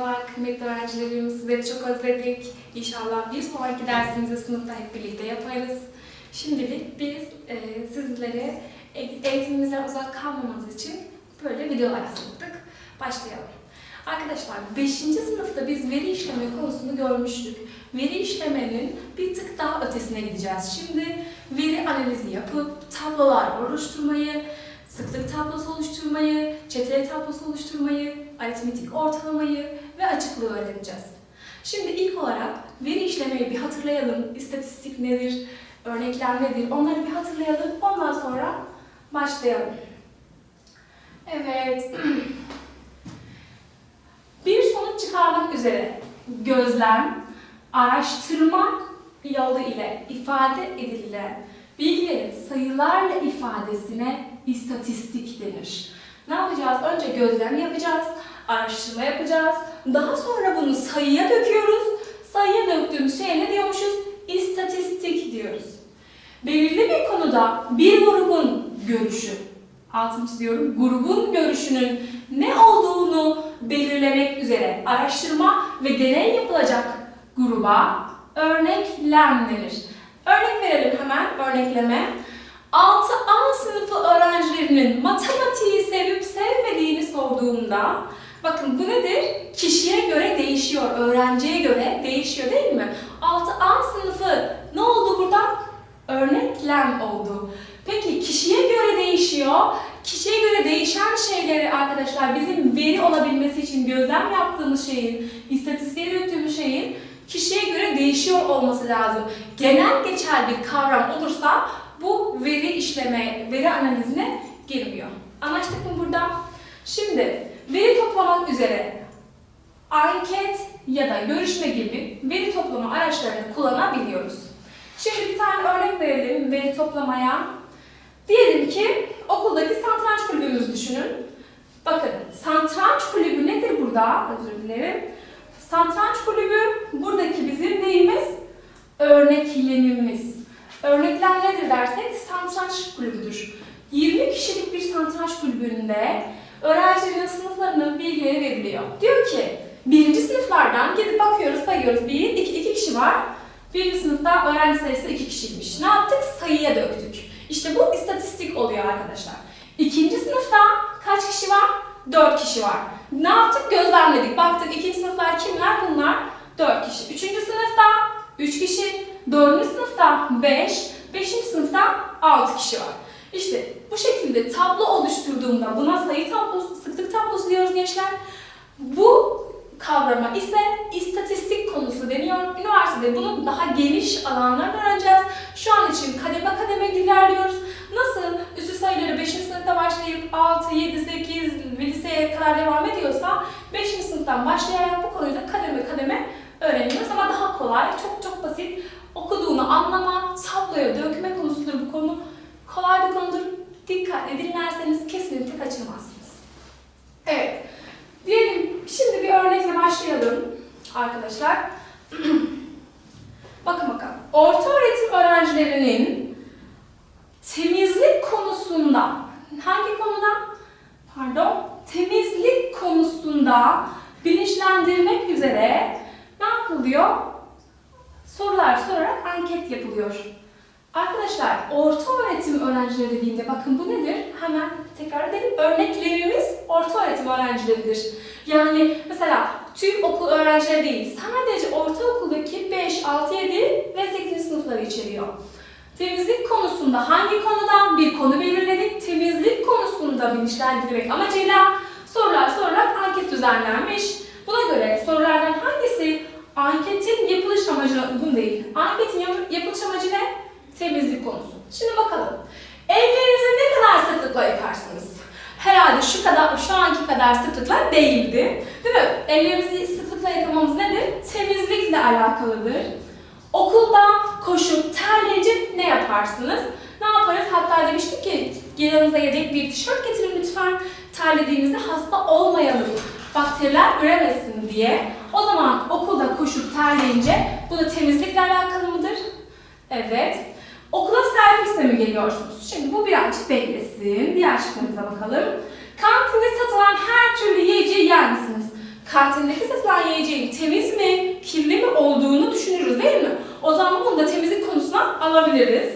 Merhabalar kıymetli öğrencilerim, sizleri çok özledik. İnşallah bir sonraki dersimizi sınıfta hep birlikte yaparız. Şimdilik biz e, sizlere eğitimimizden uzak kalmamanız için böyle videolar hazırladık. Başlayalım. Arkadaşlar 5. sınıfta biz veri işleme konusunu görmüştük. Veri işlemenin bir tık daha ötesine gideceğiz. Şimdi veri analizi yapıp tablolar oluşturmayı, sıklık tablosu oluşturmayı, çeteli tablosu oluşturmayı, aritmetik ortalamayı ve açıklığı öğreneceğiz. Şimdi ilk olarak veri işlemeyi bir hatırlayalım. İstatistik nedir, örneklem nedir onları bir hatırlayalım. Ondan sonra başlayalım. Evet. Bir sonuç çıkarmak üzere gözlem, araştırma yolu ile ifade edilen bilgilerin sayılarla ifadesine istatistik denir. Ne yapacağız? Önce gözlem yapacağız, araştırma yapacağız. Daha sonra bunu sayıya döküyoruz. Sayıya döktüğümüz şeye ne diyormuşuz? İstatistik diyoruz. Belirli bir konuda bir grubun görüşü, altını çiziyorum, grubun görüşünün ne olduğunu belirlemek üzere araştırma ve deney yapılacak gruba örneklem denir. Örnek verelim hemen örnekleme. 6A sınıfı öğrencilerinin matematiği sevip sevmediğini sorduğumda bakın bu nedir? Değişiyor, öğrenciye göre değişiyor değil mi? 6A sınıfı ne oldu burada? Örneklem oldu. Peki kişiye göre değişiyor. Kişiye göre değişen şeyleri arkadaşlar bizim veri olabilmesi için gözlem yaptığımız şeyin, istatistiğe döktüğümüz şeyin kişiye göre değişiyor olması lazım. Genel geçer bir kavram olursa bu veri işleme, veri analizine girmiyor. Anlaştık mı burada? Şimdi veri toplamak üzere anket ya da görüşme gibi veri toplama araçlarını kullanabiliyoruz. Şimdi bir tane örnek verelim veri toplamaya. Diyelim ki okuldaki satranç kulübümüzü düşünün. Bakın satranç kulübü nedir burada? Özür dilerim. Satranç kulübü buradaki bizim neyimiz? Örneklemimiz. Örneklem nedir dersek satranç kulübüdür. 20 kişilik bir satranç kulübünde öğrencilerin sınıflarının bilgileri veriliyor. Diyor ki birinci sınıflardan gidip bakıyoruz sayıyoruz. Bir, iki, iki kişi var. Birinci sınıfta öğrenci sayısı iki kişiymiş. Ne yaptık? Sayıya döktük. İşte bu istatistik oluyor arkadaşlar. İkinci sınıfta kaç kişi var? Dört kişi var. Ne yaptık? Gözlemledik. Baktık ikinci sınıflar kimler? Bunlar dört kişi. Üçüncü sınıfta üç kişi. Dördüncü sınıfta beş. Beşinci sınıfta altı kişi var. İşte bu şekilde tablo oluşturduğumda buna sayı tablosu, sıklık tablosu diyoruz gençler. Bu kavrama ise istatistik konusu deniyor. Üniversitede bunun daha geniş alanlarını öğreneceğiz. Şu an için kademe kademe ilerliyoruz. Nasıl üstü sayıları 5. sınıfta başlayıp 6, 7, 8 ve liseye kadar devam ediyorsa 5. sınıftan başlayarak bu konuyu da kademe kademe öğreniyoruz ama daha kolay, çok çok basit. Okuduğunu anlama, tabloya dökme konusudur bu konu. Kolay bir konudur. Dikkatle dinlerseniz kesinlikle kaçırmazsınız. Evet. Diyelim şimdi bir örnekle başlayalım arkadaşlar. Bakın bakalım. Orta öğretim öğrencilerinin temizlik konusunda hangi konuda? Pardon. Temizlik konusunda bilinçlendirmek üzere ne yapılıyor? Sorular sorarak anket yapılıyor. Arkadaşlar orta öğretim öğrencileri dediğimde bakın bu nedir? Hemen tekrar edelim. Örneklerimiz orta öğretim öğrencileridir. Yani mesela tüm okul öğrencileri değil, sadece ortaokuldaki 5, 6, 7 ve 8. sınıfları içeriyor. Temizlik konusunda hangi konuda bir konu belirledik? Temizlik konusunda bilinçlendirmek amacıyla sorular sorarak anket düzenlenmiş. Buna göre sorulardan hangisi anketin yapılış amacına uygun değil? Anketin yap- yapılış amacı ne? Temizlik konusu. Şimdi bakalım. Ellerinizi ne kadar sıklıkla yıkarsınız? Herhalde şu kadar, şu anki kadar sıklıkla değildi. Değil mi? Ellerimizi sıklıkla yıkamamız nedir? Temizlikle alakalıdır. Okulda koşup terleyince ne yaparsınız? Ne yaparız? Hatta demiştik ki yanınıza yedek bir tişört getirin lütfen. Terlediğimizde hasta olmayalım. Bakteriler üremesin diye. O zaman okulda koşup terleyince bu da temizlikle alakalı mıdır? Evet. Okula servisle mi geliyorsunuz? Şimdi bu birazcık beklesin. Diğer şıklarımıza bakalım. Kantinde satılan her türlü yiyeceği yer misiniz? Kantinindeki satılan yiyeceğin temiz mi, kirli mi olduğunu düşünürüz değil mi? O zaman bunu da temizlik konusuna alabiliriz.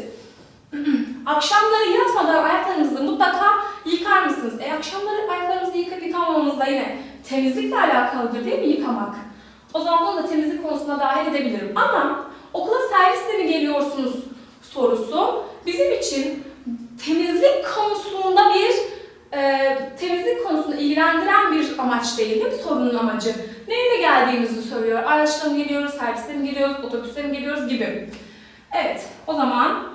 Akşamları yatmadan ayaklarınızı mutlaka yıkar mısınız? E akşamları ayaklarımızı yıkayıp yıkamamamız da yine temizlikle alakalıdır değil mi yıkamak? O zaman bunu da temizlik konusuna dahil edebilirim. Ama okula servisle mi geliyorsunuz sorusu bizim için temizlik konusunda bir e, temizlik konusunda ilgilendiren bir amaç değil değil mi sorunun amacı? Neyle geldiğimizi soruyor. Araçla mı geliyoruz, servisle mi geliyoruz, otobüsle mi geliyoruz gibi. Evet, o zaman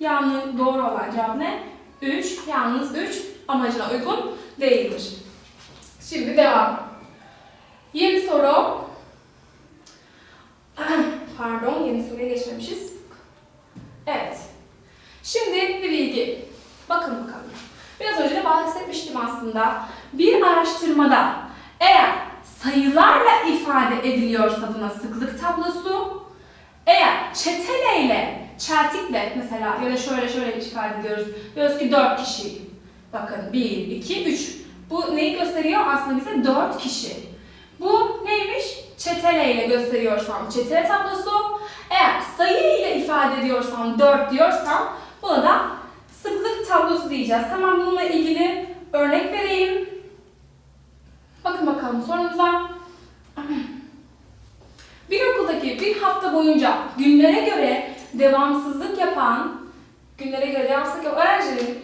yanlış doğru olan cevap ne? 3. Yalnız 3 amacına uygun değildir. Şimdi devam. Yeni soru. Pardon, yeni soruya geçmemişiz. Evet. Şimdi bir bilgi. Bakın bakalım. Biraz önce de bahsetmiştim aslında. Bir araştırmada eğer sayılarla ifade ediliyorsa buna sıklık tablosu, eğer çeteleyle, çeltikle mesela ya da şöyle şöyle ifade ediyoruz. Diyoruz ki 4 kişi. Bakın 1, 2, 3. Bu neyi gösteriyor? Aslında bize 4 kişi. Bu neymiş? Çetele ile gösteriyorsam çetele tablosu. Eğer sayı ile ifade ediyorsam 4 diyorsam buna da sıklık tablosu diyeceğiz. Hemen bununla ilgili örnek vereyim. Bakın bakalım sorumuza. Bir okuldaki bir hafta boyunca günlere göre devamsızlık yapan, günlere göre devamsızlık yapan öğrencilerin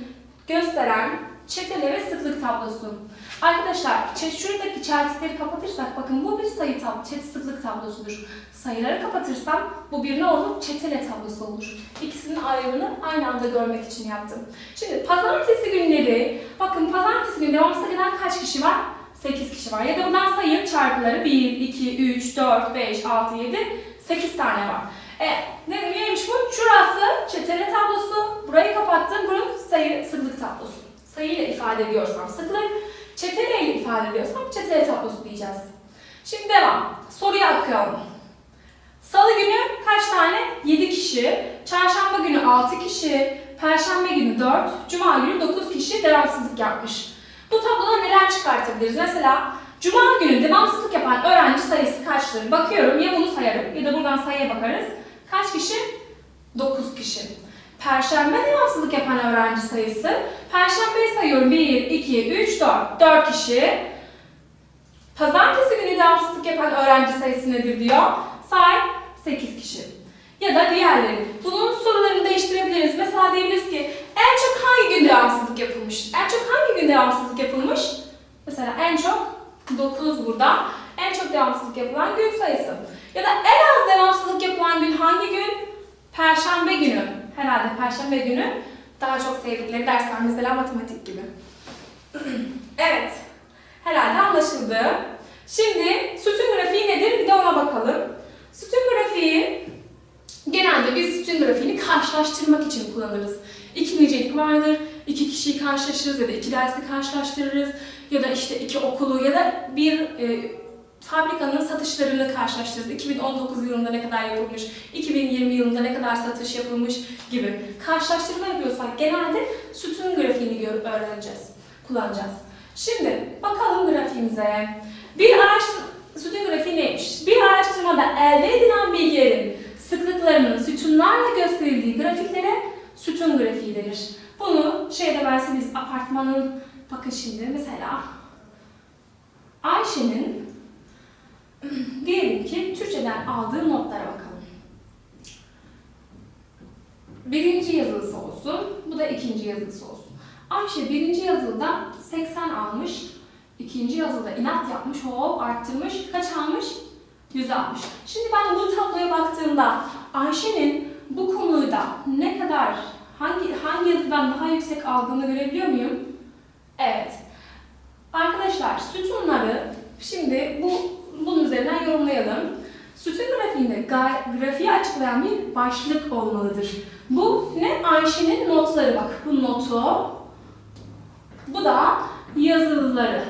gösteren çetele ve sıklık tablosu. Arkadaşlar çe- şuradaki çeltikleri kapatırsak bakın bu bir sayı tab çet sıklık tablosudur. Sayıları kapatırsam bu bir ne olur? Çetele tablosu olur. İkisinin ayrımını aynı anda görmek için yaptım. Şimdi pazartesi günleri, bakın pazartesi günü devamsızlık eden kaç kişi var? 8 kişi var. Ya da buradan sayın çarpıları 1, 2, 3, 4, 5, 6, 7, 8 tane var. E, ne, neymiş bu? Şurası çetele tablosu. Burayı kapattım. Burası sayı sıklık tablosu. Sayı ile ifade ediyorsam sıklık, çetele ile ifade ediyorsam çetele tablosu diyeceğiz. Şimdi devam. Soruya akıyorum. Salı günü kaç tane? 7 kişi. Çarşamba günü 6 kişi. Perşembe günü 4. Cuma günü 9 kişi devamsızlık yapmış. Bu tabloda neler çıkartabiliriz? Mesela Cuma günü devamsızlık yapan öğrenci sayısı kaçtır? Bakıyorum ya bunu sayarım ya da buradan sayıya bakarız. Kaç kişi? 9 kişi. Perşembe devamsızlık yapan öğrenci sayısı. Perşembeyi sayıyorum. 1, 2, 3, 4. 4 kişi. Pazartesi günü devamsızlık yapan öğrenci sayısı nedir diyor. Say 8 kişi. Ya da diğerleri. Bunun sorularını değiştirebiliriz. Mesela diyebiliriz ki en çok hangi gün devamsızlık yapılmış? En çok hangi gün devamsızlık yapılmış? Mesela en çok 9 burada. En çok devamsızlık yapılan gün sayısı. Ya da en az devamsızlık yapılan gün hangi gün? Perşembe günü. Herhalde Perşembe günü daha çok sevdikleri dersler mesela matematik gibi. evet. Herhalde anlaşıldı. Şimdi sütun grafiği nedir? Bir de ona bakalım. Sütun grafiği genelde biz sütun grafiğini karşılaştırmak için kullanırız. İki nicelik vardır, iki kişiyi karşılaştırırız ya da iki dersi karşılaştırırız ya da işte iki okulu ya da bir e, fabrikanın satışlarını karşılaştırırız. 2019 yılında ne kadar yapılmış, 2020 yılında ne kadar satış yapılmış gibi. Karşılaştırma yapıyorsak genelde sütun grafiğini öğreneceğiz, kullanacağız. Şimdi bakalım grafiğimize. Bir araştırma, sütun grafiği neymiş? Bir araştırmada elde edilen bilgilerin sıklıklarının sütunlarla gösterildiği grafiklere sütun grafiği denir. Bunu şeyde verseniz apartmanın, bakın şimdi mesela Ayşe'nin diyelim ki Türkçeden aldığı notlara bakalım. Birinci yazılısı olsun, bu da ikinci yazılısı olsun. Ayşe birinci yazılıda 80 almış, ikinci yazılıda inat yapmış, hop arttırmış, kaç almış? 100 almış. Şimdi ben bu tabloya baktığımda Ayşe'nin bu konuyu ne kadar, hangi hangi yazıdan daha yüksek aldığını görebiliyor muyum? Evet. Arkadaşlar sütunları şimdi bu bunun üzerinden yorumlayalım. Sütun grafiğinde grafiği açıklayan bir başlık olmalıdır. Bu ne? Ayşe'nin notları bak. Bu notu. Bu da yazılıları.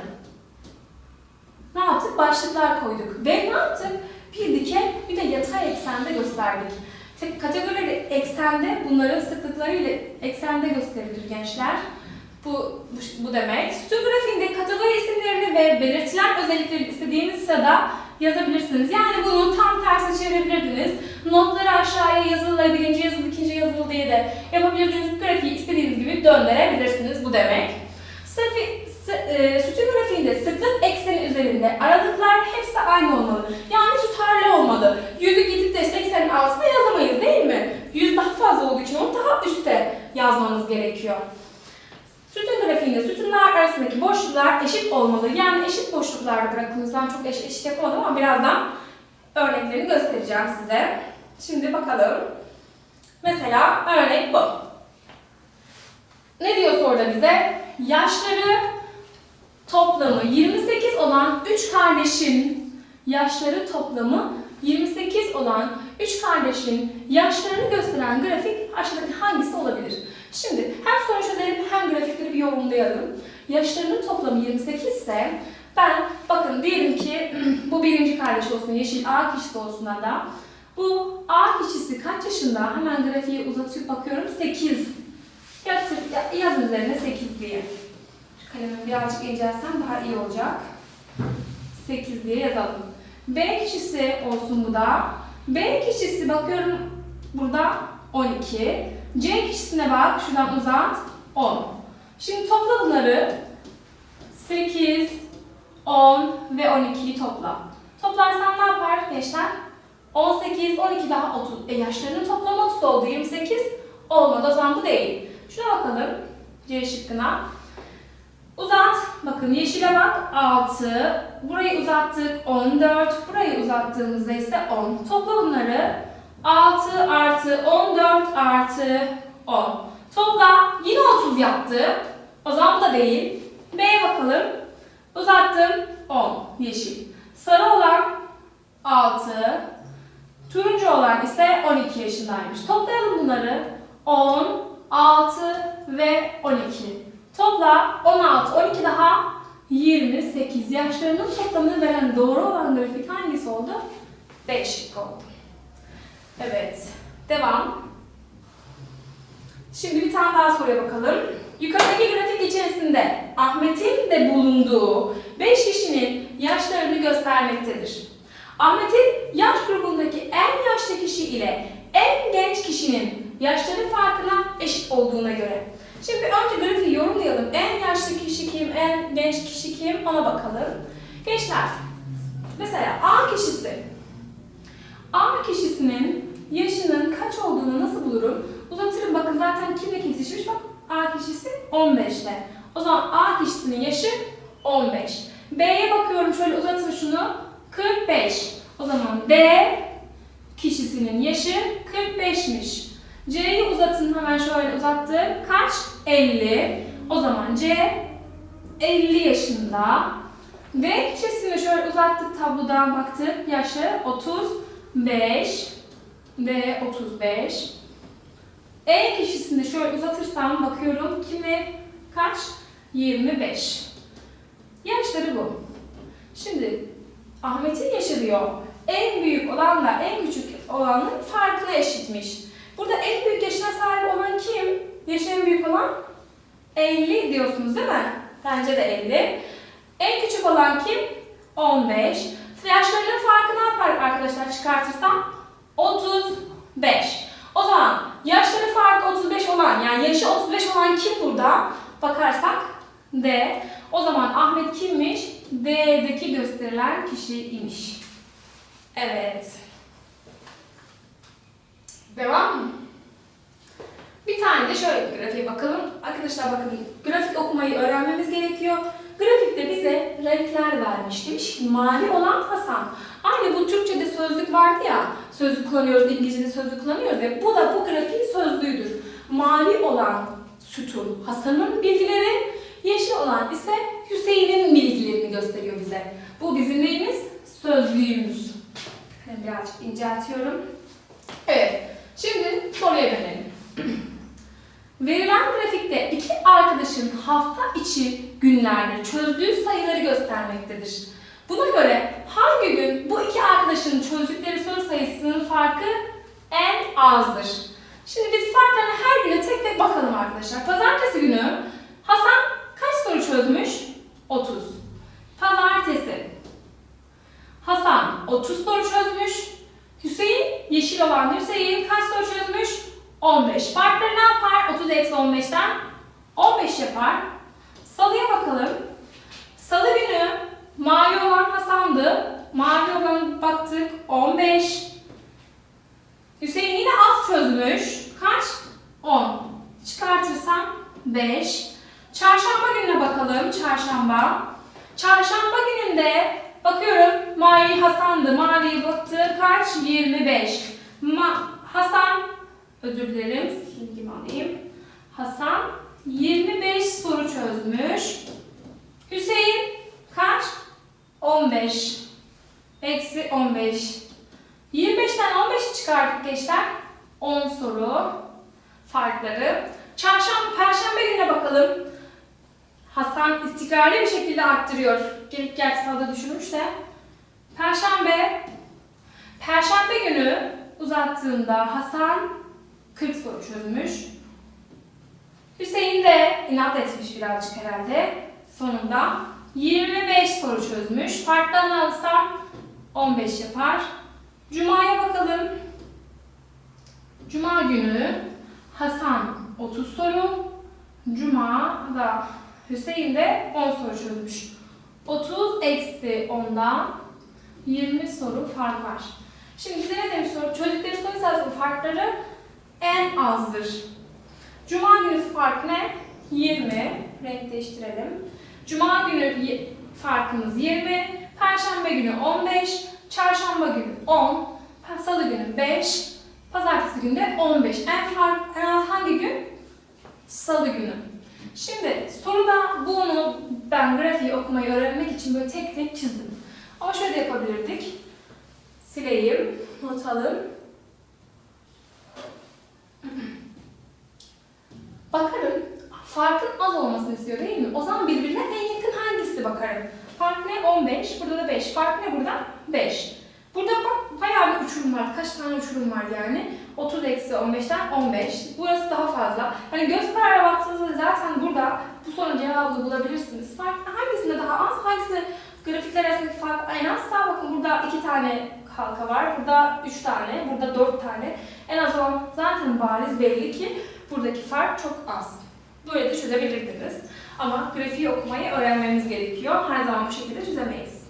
Ne yaptık? Başlıklar koyduk. Ve ne yaptık? Bir dikey bir de yatay eksende gösterdik. Tek kategorileri eksende bunların sıklıkları ile eksende gösterilir gençler. Bu, bu, bu demek. Sütun grafiğinde kategori isimlerini ve belirtilen özellikleri istediğiniz sırada yazabilirsiniz. Yani bunu tam tersi çevirebilirdiniz. Notları aşağıya yazılı, birinci yazılı, ikinci yazılı diye de yapabilirsiniz. Grafiği istediğiniz gibi döndürebilirsiniz. Bu demek. Sı, e, grafiğinde sıklık ekseni üzerinde aralıklar hepsi aynı olmalı. Yani tutarlı olmalı. Yüzü gidip de 80'in altına yazamayız değil mi? Yüz daha fazla olduğu için onu daha üste yazmanız gerekiyor. Sütun grafiğinde sütunlar arasındaki boşluklar eşit olmalı. Yani eşit boşluklarda bırakınız. Ben çok eşit, eşit yapamadım ama birazdan örneklerini göstereceğim size. Şimdi bakalım. Mesela örnek bu. Ne diyor soruda bize? Yaşları toplamı 28 olan 3 kardeşin yaşları toplamı 28 olan 3 kardeşin yaşlarını gösteren grafik aşağıdaki hangisi olabilir? Şimdi yorumlayalım. Yaşlarının toplamı 28 ise ben bakın diyelim ki bu birinci kardeş olsun yeşil A kişisi olsun da bu A kişisi kaç yaşında? Hemen grafiği uzatıp bakıyorum 8. Yatır, ya- yazın üzerine 8 diye. Şu Kalemimi birazcık inceltsem daha iyi olacak. 8 diye yazalım. B kişisi olsun bu da. B kişisi bakıyorum burada 12. C kişisine bak şuradan uzat 10. Şimdi topla bunları. 8, 10 ve 12'yi topla. Toplarsam ne yapar gençler? 18, 12 daha 30. E yaşlarının toplamı 30 oldu. 28 olmadı. O zaman bu değil. Şuna bakalım. C şıkkına. Uzat. Bakın yeşile bak. 6. Burayı uzattık. 14. Burayı uzattığımızda ise 10. Topla bunları. 6 artı 14 artı 10. Topla. Yine 30 yaptı. O zaman bu da değil. B'ye bakalım. Uzattım. 10. Yeşil. Sarı olan 6. Turuncu olan ise 12 yaşındaymış. Toplayalım bunları. 10, 6 ve 12. Topla 16, 12 daha 28 yaşlarının toplamını veren doğru olan grafik hangisi oldu? D şıkkı oldu. Evet. Devam. Şimdi bir tane daha soruya bakalım. Yukarıdaki grafik içerisinde Ahmet'in de bulunduğu 5 kişinin yaşlarını göstermektedir. Ahmet'in yaş grubundaki en yaşlı kişi ile en genç kişinin yaşları farkına eşit olduğuna göre. Şimdi önce grafiği yorumlayalım. En yaşlı kişi kim, en genç kişi kim ona bakalım. Gençler, mesela A kişisi. A kişisinin yaşının kaç olduğunu nasıl bulurum? Uzatırım bakın zaten kimle kesişmiş bak A kişisi 15'te. O zaman A kişisinin yaşı 15. B'ye bakıyorum şöyle uzatın şunu 45. O zaman D kişisinin yaşı 45'miş. C'yi uzatın hemen şöyle uzattım. Kaç? 50. O zaman C 50 yaşında. D kişisini şöyle uzattık tablodan baktık. Yaşı 35. D 35. E kişisini şöyle uzatırsam bakıyorum kimi kaç? 25. Yaşları bu. Şimdi Ahmet'in yaşı diyor. En büyük olanla en küçük olanın farkına eşitmiş. Burada en büyük yaşına sahip olan kim? Yaşı en büyük olan 50 diyorsunuz değil mi? Bence de 50. En küçük olan kim? 15. Yaşlarının farkı ne yapar arkadaşlar çıkartırsam? 35. O zaman yaşları farkı 35 olan yani yaşı 35 olan kim burada? Bakarsak D. O zaman Ahmet kimmiş? D'deki gösterilen kişiymiş. Evet. Devam mı? Bir tane de şöyle bir grafiğe bakalım. Arkadaşlar bakın grafik okumayı öğrenmemiz gerekiyor. Grafikte bize renkler vermiş. Demiş ki mavi olan Hasan. Aynı bu Türkçe'de sözlük vardı ya. Sözlük kullanıyoruz, İngilizce'de sözlük kullanıyoruz ya. Bu da bu grafiğin sözlüğüdür. Mavi olan sütun Hasan'ın bilgileri, yeşil olan ise Hüseyin'in bilgilerini gösteriyor bize. Bu bizim neyimiz? Sözlüğümüz. Birazcık inceltiyorum. Evet, şimdi soruya dönelim. Verilen grafikte iki arkadaşın hafta içi günlerde çözdüğü sayıları göstermektedir. Buna göre hangi gün bu iki arkadaşın çözdükleri soru sayısının farkı en azdır? Şimdi biz farklarına her güne tek tek bakalım arkadaşlar. Pazartesi günü Hasan kaç soru çözmüş? 30. Pazartesi. Hasan 30 soru çözmüş. Hüseyin, yeşil olan Hüseyin kaç soru çözmüş? 15. Farkları ne yapar? 30 eksi 15'ten 15 yapar. Salıya bakalım. Salı günü mavi olan Hasan'dı. Mavi olan baktık 15. Hüseyin yine az çözmüş. Kaç? 10. Çıkartırsam 5. Çarşamba gününe bakalım. Çarşamba. Çarşamba gününde bakıyorum mavi Hasan'dı. Maviye baktı. Kaç? 25. Ma Hasan özür dilerim. Silgimi alayım. Hasan 25 soru çözmüş. Hüseyin? 15. Eksi 15. 25'ten 15'i çıkardık gençler. 10 soru farkları. Çarşamba, perşembe gününe bakalım. Hasan istikrarlı bir şekilde arttırıyor. Gelip gerçi sağda düşürmüş de. Perşembe, perşembe günü uzattığında Hasan 40 soru çözmüş. Hüseyin de inat etmiş birazcık herhalde. Sonunda 25 soru çözmüş. Farklarını alırsam 15 yapar. Cuma'ya bakalım. Cuma günü Hasan 30 soru. Cuma da Hüseyin de 10 soru çözmüş. 30 eksi 10'dan 20 soru fark var. Şimdi bize ne demiş soru? Çocukların soru sayısının farkları en azdır. Cuma günü fark ne? 20. Renk değiştirelim. Cuma günü farkımız 20. Perşembe günü 15. Çarşamba günü 10. Salı günü 5. Pazartesi günü de 15. En, fark, en az hangi gün? Salı günü. Şimdi soruda bunu ben grafiği okumayı öğrenmek için böyle tek tek çizdim. Ama şöyle yapabilirdik. Sileyim, not alın. Bakarım, farkın az olmasını istiyor değil mi? O zaman birbirine en yakın hangisi bakarım? Fark ne? 15, burada da 5. Fark ne burada? 5. Burada bak bayağı bir uçurum var. Kaç tane uçurum var yani? 30 eksi 15'ten 15. Burası daha fazla. Hani göz kararına baktığınızda zaten burada bu sorunun cevabını bulabilirsiniz. Fark hangisinde daha az, hangisinde grafikler arasındaki fark en az? Sağ bakın burada 2 tane halka var. Burada 3 tane, burada 4 tane. En az olan zaten bariz belli ki buradaki fark çok az. Böyle de çözebilirdiniz. Ama grafiği okumayı öğrenmemiz gerekiyor. Her zaman bu şekilde çözemeyiz.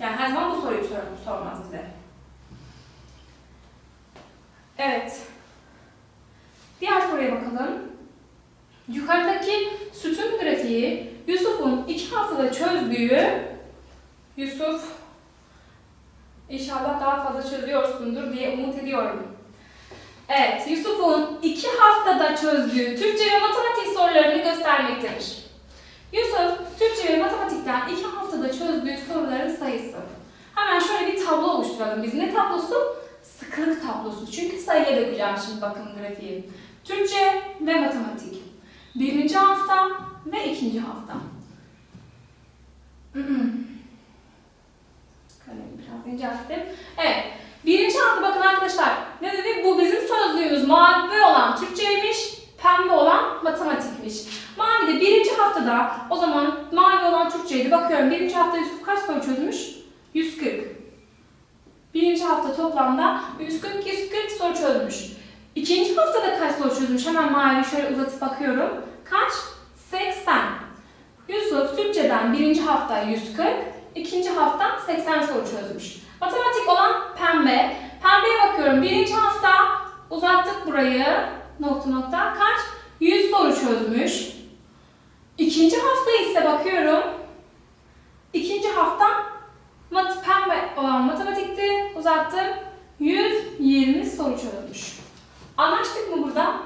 Yani her zaman bu soruyu sor- sormaz bize. Evet. Diğer soruya bakalım. Yukarıdaki sütun grafiği Yusuf'un iki haftada çözdüğü Yusuf inşallah daha fazla çözüyorsundur diye umut ediyorum. Evet, Yusuf'un iki haftada çözdüğü Türkçe ve matematik sorularını göstermektedir. Yusuf, Türkçe ve matematikten iki haftada çözdüğü soruların sayısı. Hemen şöyle bir tablo oluşturalım biz. Ne tablosu? Sıkılık tablosu. Çünkü sayıya dökeceğim şimdi bakın grafiği. Türkçe ve matematik. Birinci hafta ve ikinci hafta. Kalemi biraz incelttim. Evet. Birinci hafta bakın arkadaşlar. Ne dedik? Bu bizim sözlüğümüz. Mavi olan Türkçeymiş, pembe olan matematikmiş. Mavi de birinci haftada o zaman mavi olan Türkçeydi. Bakıyorum birinci hafta Yusuf kaç soru çözmüş? 140. Birinci hafta toplamda 140 140 soru çözmüş. İkinci haftada kaç soru çözmüş? Hemen mavi şöyle uzatıp bakıyorum. Kaç? 80. Yusuf Türkçeden birinci hafta 140, ikinci hafta 80 soru çözmüş. Matematik olan pembe. Pembeye bakıyorum. Birinci hafta uzattık burayı. Nokta nokta. Kaç? 100 soru çözmüş. İkinci hafta ise bakıyorum. İkinci hafta mat pembe olan matematikti. Uzattım. 120 soru çözmüş. Anlaştık mı burada?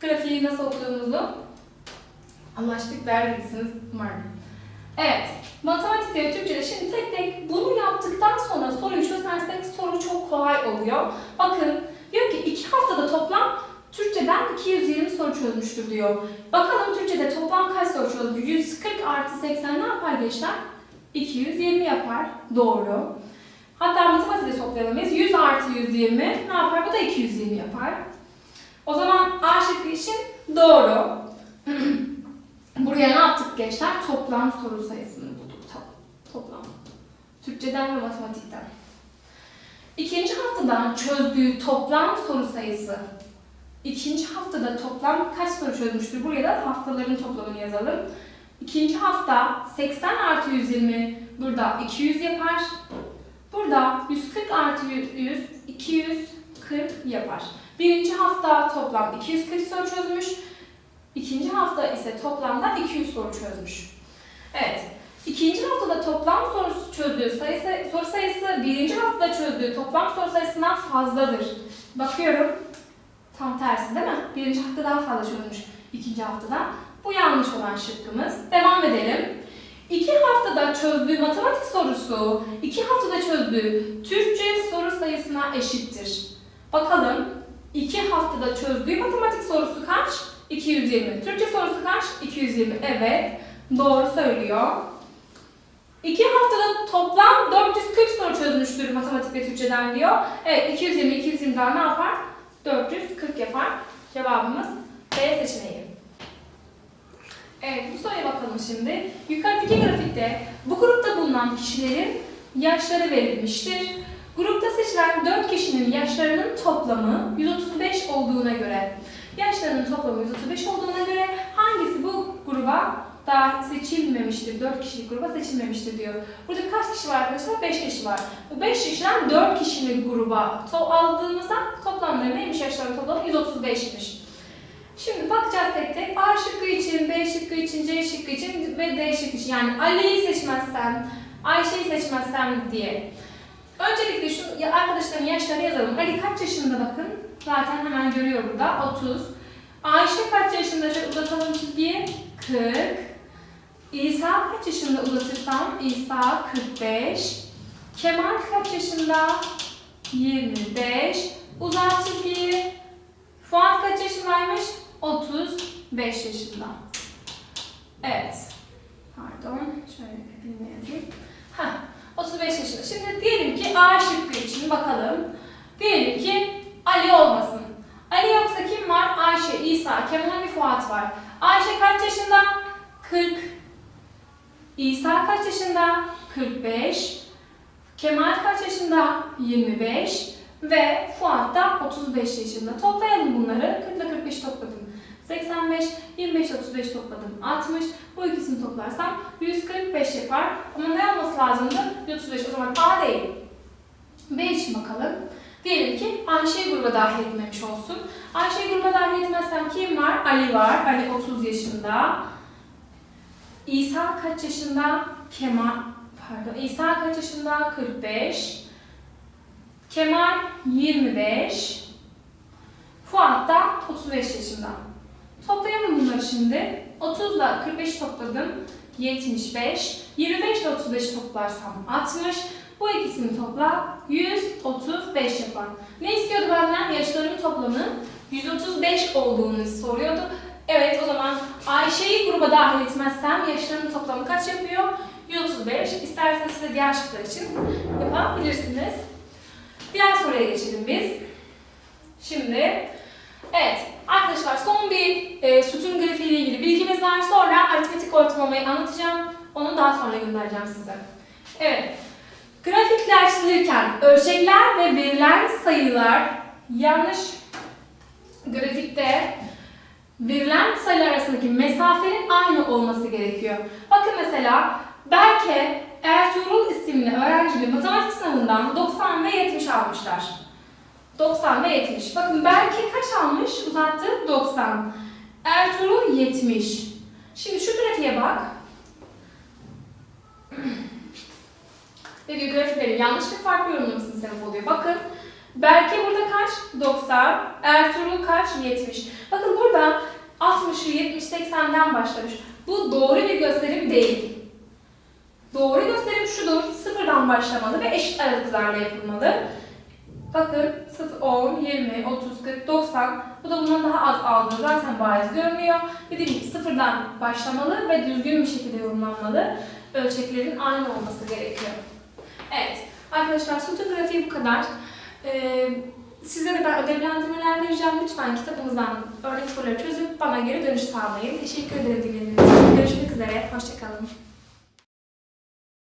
Grafiği nasıl okuduğumuzu? Anlaştık der misiniz? Umarım. Evet. Matematikte ve Türkçe'de şimdi tek tek bunu yaptıktan sonra soruyu çözersek soru çok kolay oluyor. Bakın diyor ki iki haftada toplam Türkçeden 220 soru çözmüştür diyor. Bakalım Türkçe'de toplam kaç soru çözdü? 140 artı 80 ne yapar gençler? 220 yapar. Doğru. Hatta matematikte toplayalım biz. 100 artı 120 ne yapar? Bu da 220 yapar. O zaman A şıkkı için doğru. Buraya ne yaptık gençler? Toplam soru sayısını bulduk. To- Toplam. Türkçeden ve matematikten. İkinci haftadan çözdüğü toplam soru sayısı. İkinci haftada toplam kaç soru çözmüştür? Buraya da haftaların toplamını yazalım. İkinci hafta 80 artı 120 burada 200 yapar. Burada 140 artı 100 240 yapar. Birinci hafta toplam 240 soru çözmüş. İkinci hafta ise toplamda 200 soru çözmüş. Evet. İkinci haftada toplam soru çözdüğü sayısı, soru sayısı birinci haftada çözdüğü toplam soru sayısından fazladır. Bakıyorum. Tam tersi değil mi? Birinci hafta daha fazla çözmüş ikinci haftada. Bu yanlış olan şıkkımız. Devam edelim. İki haftada çözdüğü matematik sorusu, iki haftada çözdüğü Türkçe soru sayısına eşittir. Bakalım, iki haftada çözdüğü matematik sorusu kaç? 220. Türkçe sorusu kaç? 220. Evet, doğru söylüyor. İki haftada toplam 440 soru çözmüştür matematik ve Türkçeden diyor. Evet, 220, 220 daha ne yapar? 440 yapar. Cevabımız B seçeneği. Evet, bu soruya bakalım şimdi. Yukarıdaki grafikte bu grupta bulunan kişilerin yaşları verilmiştir. Grupta seçilen 4 kişinin yaşlarının toplamı 135 olduğuna göre, yaşlarının toplamı 135 olduğuna göre hangisi bu gruba daha seçilmemiştir, 4 kişilik gruba seçilmemiştir diyor. Burada kaç kişi var arkadaşlar? 5 kişi var. Bu 5 kişiden 4 kişilik gruba to aldığımızda toplamları neymiş yaşlarının toplamı? 135'miş. Şimdi bakacağız tek tek. A şıkkı için, B şıkkı için, C şıkkı için ve D şıkkı için. Yani Ali'yi seçmezsem, Ayşe'yi seçmezsem diye. Öncelikle şu arkadaşların yaşlarını yazalım. Ali kaç yaşında bakın. Zaten hemen görüyor burada. 30. Ayşe kaç yaşında? Şöyle uzatalım çizgiyi. 40. İsa kaç yaşında uzatırsam? İsa 45. Kemal kaç yaşında? 25. Uzat çizgiyi. Fuat kaç yaşındaymış? 35 yaşında. Evet. Pardon. Şöyle yazayım. Heh, 35 yaşında. Şimdi diyelim ki A şıkkı için bakalım. Diyelim ki Ali olmasın. Ali yoksa kim var? Ayşe, İsa, Kemal ve Fuat var. Ayşe kaç yaşında? 40. İsa kaç yaşında? 45. Kemal kaç yaşında? 25. Ve Fuat da 35 yaşında. Toplayalım bunları. 40 ile 45 topladım. 85, 25, 35 topladım. 60. Bu ikisini toplarsam 145 yapar. Ama ne olması lazımdı? 135. O zaman A değil. B için bakalım. Diyelim ki Ayşe'yi gruba dahil etmemiş olsun. Ayşe'yi gruba dahil etmezsem kim var? Ali var. Ali 30 yaşında. İsa kaç yaşında? Kemal, pardon. İsa kaç yaşında? 45. Kemal 25. Fuat da 35 yaşında. Toplayalım bunları şimdi. 30 ile 45 topladım. 75. 25 ile 35 toplarsam 60. Bu ikisini topla 135 yapar. Ne istiyordu benden? Yaşlarının toplamı 135 olduğunu soruyordu. Evet o zaman Ayşe'yi gruba dahil etmezsem yaşlarının toplamı kaç yapıyor? 135. İsterseniz size diğer şıklar için yapabilirsiniz. Diğer soruya geçelim biz. Şimdi, evet arkadaşlar son bir e, sütun grafiği ile ilgili bilgimiz var. Sonra aritmetik ortalamayı anlatacağım. Onu daha sonra göndereceğim size. Evet, grafikler çizilirken ölçekler ve verilen sayılar yanlış grafikte verilen sayılar arasındaki mesafenin aynı olması gerekiyor. Bakın mesela Berke Ertuğrul isimli öğrencinin matematik sınavından 90 ve 70 almışlar. 90 ve 70. Bakın Berke kaç almış? Uzattı 90. Ertuğrul 70. Şimdi şu grafiğe bak. Diyor grafiklerin yanlış bir farklı yorumlamasını sebep oluyor. Bakın Berke burada kaç? 90. Ertuğrul kaç? 70. Bakın burada 60'ı 70 80'den başlamış. Bu doğru bir gösterim değil. Doğru gösterim şudur. Sıfırdan başlamalı ve eşit aralıklarla yapılmalı. Bakın 0, 10, 20, 30, 40, 90. Bu da bundan daha az aldığı zaten bariz görünüyor. Dediğim gibi sıfırdan başlamalı ve düzgün bir şekilde yorumlanmalı. Ölçeklerin aynı olması gerekiyor. Evet. Arkadaşlar sütun grafiği bu kadar. Ee, Size de ben ödevlendirmeler vereceğim. Lütfen kitabımızdan örnek soruları çözüp bana geri dönüş sağlayın. Teşekkür ederim dinlediğiniz için. Görüşmek üzere. Hoşçakalın.